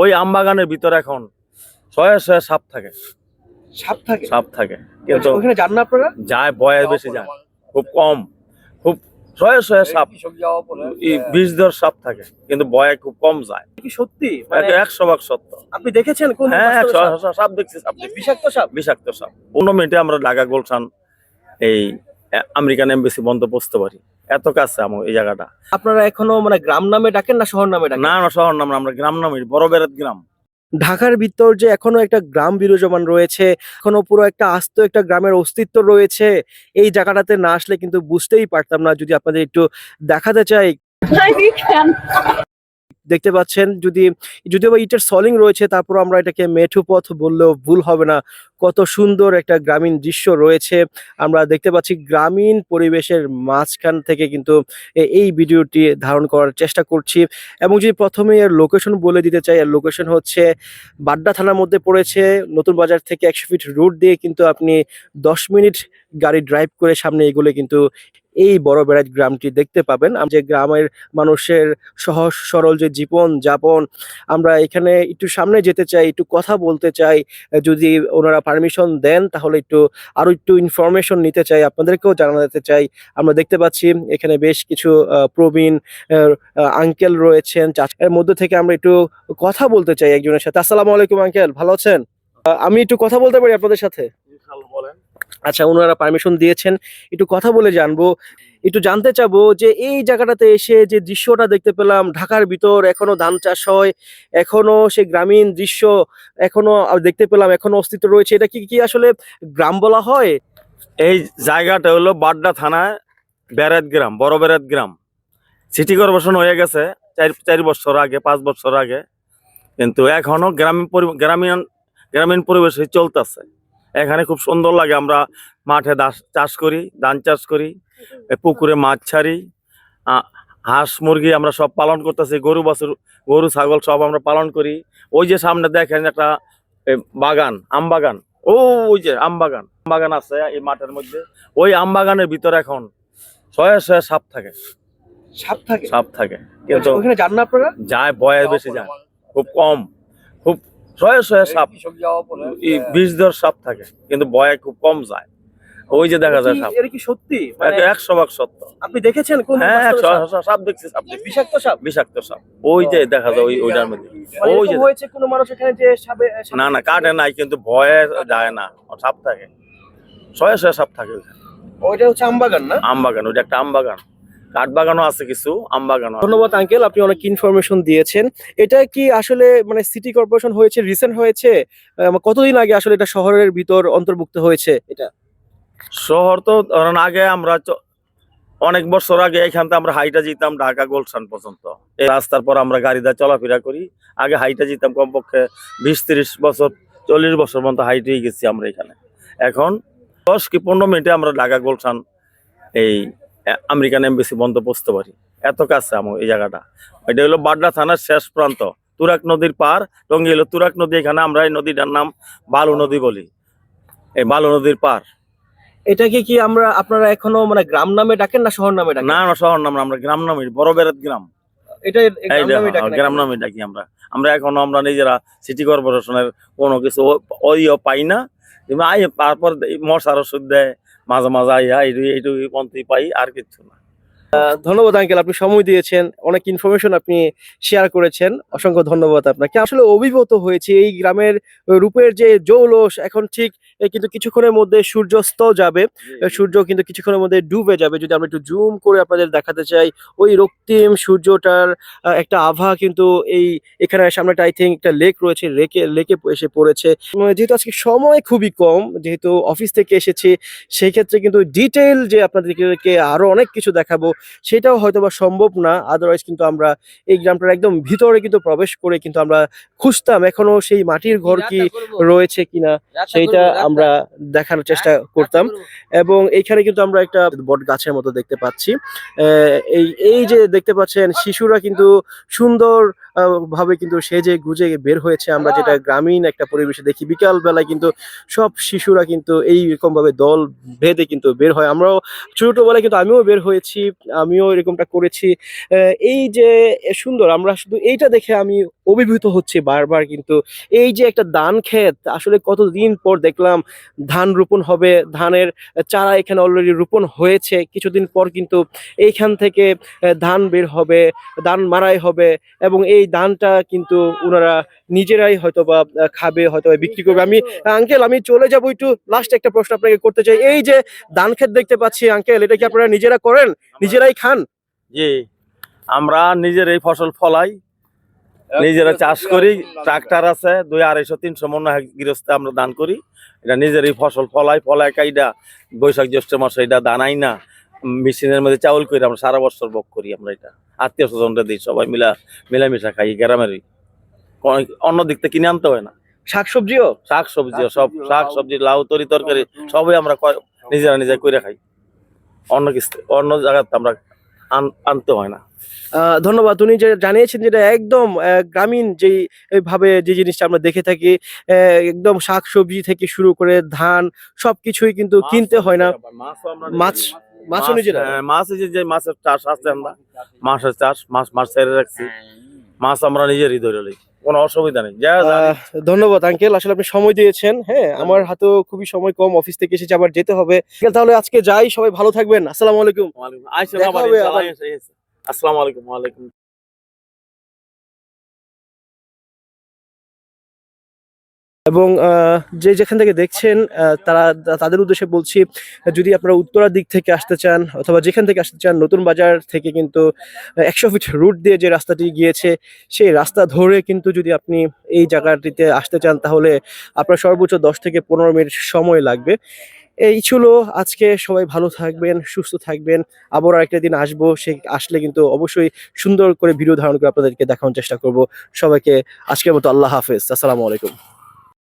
ওই আমবাগানের ভিতরে এখন শয়ে শয়ে সাপ থাকে। সাপ থাকে? সাপ থাকে। কিন্তু ওখানে যান না আপনারা? যায় ভয়ে বেশি যায়। খুব কম। খুব শয়ে শয়ে সাপ। এই বিষধর সাপ থাকে। কিন্তু ভয়ে খুব কম যায়। কি সত্যি? মানে একশো ভাগ সত্য। আপনি দেখেছেন কোন হ্যাঁ সাপ? দেখছি সাপ বিষাক্ত সাপ? বিষাক্ত সাপ। পনেরো মিনিটে আমরা ঢাকা গোলশান এই আমেরিকান এমবেসি বন্ধ পৌঁছতে পারি। এত কাছে আমার এই জায়গাটা। আপনারা এখনও মানে গ্রাম নামে ডাকেন না শহর নামে ডাকেন? না না শহর নাম না, আমরা গ্রাম নামে বড় বেরাত গ্রাম। ঢাকার ভিতর যে এখনও একটা গ্রাম বিরাজমান রয়েছে এখনও পুরো একটা আস্ত একটা গ্রামের অস্তিত্ব রয়েছে এই জায়গাটাতে না আসলে কিন্তু বুঝতেই পারতাম না। যদি আপনাদের একটু দেখাতে চাই. দেখতে পাচ্ছেন, যদি, যদিও বা ইটের সলিং রয়েছে তারপর আমরা এটাকে মেঠু পথ বললেও ভুল হবে না। কত সুন্দর একটা গ্রামীণ দৃশ্য রয়েছে। আমরা দেখতে পাচ্ছি গ্রামীণ পরিবেশের মাঝখান থেকে কিন্তু এই ভিডিওটি ধারণ করার চেষ্টা করছি। এবং যদি প্রথমে এর লোকেশন বলে দিতে চাই, এর লোকেশন হচ্ছে বাড্ডা থানার মধ্যে পড়েছে। নতুন বাজার থেকে একশো ফিট রুট দিয়ে কিন্তু আপনি দশ মিনিট গাড়ি ড্রাইভ করে সামনে এগুলো কিন্তু এই বড় বেড়াত গ্রামটি দেখতে পাবেন। যে গ্রামের মানুষের সহজ, সরল যে জীবন যাপন, আমরা এখানে একটু সামনে যেতে চাই, একটু কথা বলতে চাই। যদি ওনারা পারমিশন দেন, তাহলে একটু, আরও একটু ইনফরমেশন নিতে চাই, আপনাদেরকেও জানাতে চাই। আমরা দেখতে পাচ্ছি, এখানে বেশ কিছু প্রবীণ আঙ্কেল রয়েছেন। এর মধ্যে থেকে আমরা একটু কথা বলতে চাই একজনের সাথে। আসসালামু আলাইকুম আঙ্কেল ভালো আছেন? আমি একটু কথা বলতে পারি আপনাদের সাথে? আচ্ছা ওনারা পারমিশন দিয়েছেন। একটু কথা বলে জানব। একটু জানতে চাবো যে এই জায়গাটাতে এসে যে দৃশ্যটা দেখতে পেলাম, ঢাকার ভিতর এখনও ধান চাষ হয়, এখনও সে গ্রামীণ দৃশ্য এখনও দেখতে পেলাম, এখনও অস্তিত্ব রয়েছে। এটা কি কি আসলে গ্রাম বলা হয়? এই জায়গাটা হলো বাড্ডা থানায় বেড়াত গ্রাম, বড় বেড়াত গ্রাম। সিটি কর্পোরেশন হয়ে গেছে চার চার বছর আগে, পাঁচ বছর আগে। কিন্তু এখনও গ্রামীণ গ্রামীণ গ্রামীণ পরিবেশে চলতেছে। এখানে খুব সুন্দর লাগে আমরা মাঠে দাস- চাষ করি ধান চাষ করি পুকুরে মাছ ছাড়ি হাঁস মুরগি আমরা সব পালন করতেছি গরু বাছুর গরু ছাগল সব আমরা পালন করি। ওই যে সামনে দেখেন একটা বাগান আম বাগান ও ওই যে আম বাগান আম বাগান আছে এই মাঠের মধ্যে ওই আম বাগানের ভিতরে এখন শয়ে শয়ে সাপ থাকে। সাপ থাকে? সাপ থাকে। কিন্তু ওখানে যান না আপনারা? যায় বয়স বেশি যায় খুব কম খুব শয়ে শয়ে সাপ। এই বিষধর সাপ থাকে কিন্তু ভয়ে খুব কম যায়। ওই যে দেখা যায় সাপ। কি সত্যি? মানে একশো ভাগ সত্য। আপনি দেখেছেন কোন হ্যাঁ সাপ? দেখছি সাপ বিষাক্ত সাপ? বিষাক্ত সাপ। ওই যে দেখা যায় ওই ওইটার মধ্যে। ওই যে হয়েছে কোনো মানুষ এখানে যে সাপে না না কাটে নাই কিন্তু ভয়ে যায় না। সাপ থাকে। শয়ে শয়ে সাপ থাকে ওইটা হচ্ছে আমবাগান না? আম বাগান ওইটা একটা আম বাগান কাঠ বাগানও আছে কিছু আম বাগানও ধন্যবাদ আঙ্কেল আপনি অনেক ইনফরমেশন দিয়েছেন। এটা কি আসলে মানে সিটি কর্পোরেশন হয়েছে রিসেন্ট হয়েছে? কতদিন আগে আসলে এটা শহরের ভিতর অন্তর্ভুক্ত হয়েছে এটা? শহর তো ধরেন আগে আমরা অনেক বছর আগে এখান থেকে আমরা হাইটা যেতাম ঢাকা গোলশান পর্যন্ত। এই রাস্তার পর আমরা গাড়ি গাড়িতে চলাফেরা করি। আগে হাইটা যেতাম কমপক্ষে বিশ তিরিশ বছর চল্লিশ বছর মতো হাইটেই গেছি আমরা এখানে। এখন দশ কি পনেরো মিনিটে আমরা ঢাকা গোলশান এই আমেরিকান এমবেসি বন্ধ পৌঁছতে পারি। এত কাছে আমার এই জায়গাটা। এটা হলো বাড্ডা থানার শেষ প্রান্ত। তুরাক নদীর পার টঙ্গি হলো তুরাক নদী এখানে আমরা এই নদীটার নাম বালু নদী বলি। এই বালু নদীর পার। এটাকে কি আমরা আপনারা এখনও মানে গ্রাম নামে ডাকেন না শহর নামে ডাকেন? না না শহর নাম আমরা গ্রাম নামে বড় বেড়াত গ্রাম। এটা গ্রাম নামে ডাকি আমরা। আমরা এখনও আমরা নিজেরা সিটি কর্পোরেশনের কোনো কিছু ওইও পাই না। আই তারপর মশার ওষুধ দেয় মাঝে মাঝে আইয়া এইটু এইটুকু পন্থী পাই, আর কিছু না। ধন্যবাদ আঙ্কেল, আপনি সময় দিয়েছেন, অনেক ইনফরমেশন আপনি শেয়ার করেছেন, অসংখ্য ধন্যবাদ আপনাকে। আসলে অভিভূত হয়েছে, এই গ্রামের রূপের যে জৌলস, এখন ঠিক কিন্তু কিছুক্ষণের মধ্যে সূর্যাস্ত যাবে। সূর্য কিন্তু কিছুক্ষণের মধ্যে ডুবে যাবে। যদি আমরা একটু জুম করে আপনাদের দেখাতে চাই ওই রক্তিম সূর্যটার একটা আভা কিন্তু এই এখানে সামনে আই থিঙ্ক একটা লেক রয়েছে লেকে লেকে এসে পড়েছে। যেহেতু আজকে সময় খুবই কম যেহেতু অফিস থেকে এসেছি সেই ক্ষেত্রে কিন্তু ডিটেল যে আপনাদেরকে আরও অনেক কিছু দেখাবো সেটাও হয়তো বা সম্ভব না। আদারওয়াইজ কিন্তু আমরা এই গ্রামটার একদম ভিতরে কিন্তু প্রবেশ করে কিন্তু আমরা খুঁজতাম এখনও সেই মাটির ঘর কি রয়েছে কিনা সেইটা আমরা দেখানোর চেষ্টা করতাম। এবং এইখানে কিন্তু আমরা একটা বট গাছের মতো দেখতে পাচ্ছি। এই এই যে দেখতে পাচ্ছেন শিশুরা কিন্তু সুন্দর ভাবে কিন্তু সেজে গুজে বের হয়েছে। আমরা যেটা গ্রামীণ একটা পরিবেশে দেখি বিকাল বেলায় কিন্তু সব শিশুরা কিন্তু এইরকম ভাবে দল ভেদে কিন্তু বের হয়। আমরাও ছোটবেলায় কিন্তু আমিও বের হয়েছি আমিও এরকমটা করেছি। এই যে সুন্দর আমরা শুধু এইটা দেখে আমি অভিভূত হচ্ছি বারবার কিন্তু। এই যে একটা দান ক্ষেত আসলে কতদিন পর দেখলাম ধান রোপণ হবে, ধানের চারা এখানে অলরেডি রোপণ হয়েছে, কিছুদিন পর কিন্তু এইখান থেকে ধান বের হবে, ধান মারাই হবে এবং এই ধানটা কিন্তু ওনারা নিজেরাই হয়তো বা খাবে হয়তো বিক্রি করবে। আমি আঙ্কেল আমি চলে যাব একটু লাস্ট একটা প্রশ্ন আপনাকে করতে চাই। এই যে ধান ক্ষেত দেখতে পাচ্ছি আঙ্কেল এটা কি আপনারা নিজেরা করেন? নিজেরাই খান? জি, আমরা নিজের এই ফসল ফলাই। নিজেরা চাষ করি ট্রাক্টর আছে দুই আড়াইশো তিনশো মন গৃহস্থে আমরা দান করি। এটা নিজেরই ফসল ফলাই ফলাই কাইডা বৈশাখ জ্যৈষ্ঠ মাসে এটা দানাই না মেশিনের মধ্যে চাউল করি আমরা সারা বছর বক করি আমরা এটা। আত্মীয় স্বজনরা দিই সবাই মিলা মিলামিশা খাই গ্রামেরই। অন্য দিক থেকে কিনে আনতে হয় না। শাকসবজিও শাক সবজি সব শাক সবজি লাউ তরি তরকারি সবই আমরা নিজেরা নিজে করে খাই। অন্য কিস্তি অন্য জায়গাতে আমরা আনতে হয় না। ধন্যবাদ। উনি যে জানিয়েছেন যেটা একদম গ্রামীণ যেই ভাবে যে জিনিসটা আমরা দেখে থাকি একদম শাক সবজি থেকে শুরু করে ধান সবকিছুই কিন্তু কিনতে হয় না। মাছ মাছও নিজেরা? হ্যাঁ, মাছ যে- যে মাছের চাষ আছে আমরা মাছের চাষ মাছ মাছ ছেড়ে রাখছি মাছ আমরা নিজেরই ধরে লই। কোনো অসুবিধা নেই ধন্যবাদ আঙ্কেল। আসলে আপনি সময় দিয়েছেন হ্যাঁ? আমার হাতেও খুবই সময় কম অফিস থেকে এসেছে আবার যেতে হবে। তাহলে আজকে যাই সবাই ভালো থাকবেন। আসসালামু আলাইকুম। আসসালামু আলাইকুম ওয়ালাইকুম এবং যে যেখান থেকে দেখছেন তারা, তাদের উদ্দেশ্যে বলছি, যদি আপনারা উত্তরার দিক থেকে আসতে চান, অথবা যেখান থেকে আসতে চান, নতুন বাজার থেকে কিন্তু একশো ফিট রুট দিয়ে যে রাস্তাটি গিয়েছে, সেই রাস্তা ধরে কিন্তু যদি আপনি এই জায়গাটিতে আসতে চান, তাহলে আপনার সর্বোচ্চ দশ থেকে পনেরো মিনিট সময় লাগবে। এই ছিল আজকে। সবাই ভালো থাকবেন, সুস্থ থাকবেন। আবার আরেকটা দিন আসব। সে, আসলে কিন্তু অবশ্যই সুন্দর করে ভিডিও ধারণ করে আপনাদেরকে দেখানোর চেষ্টা করব। সবাইকে আজকের মতো আল্লাহ হাফেজ। আসসালামু আলাইকুম।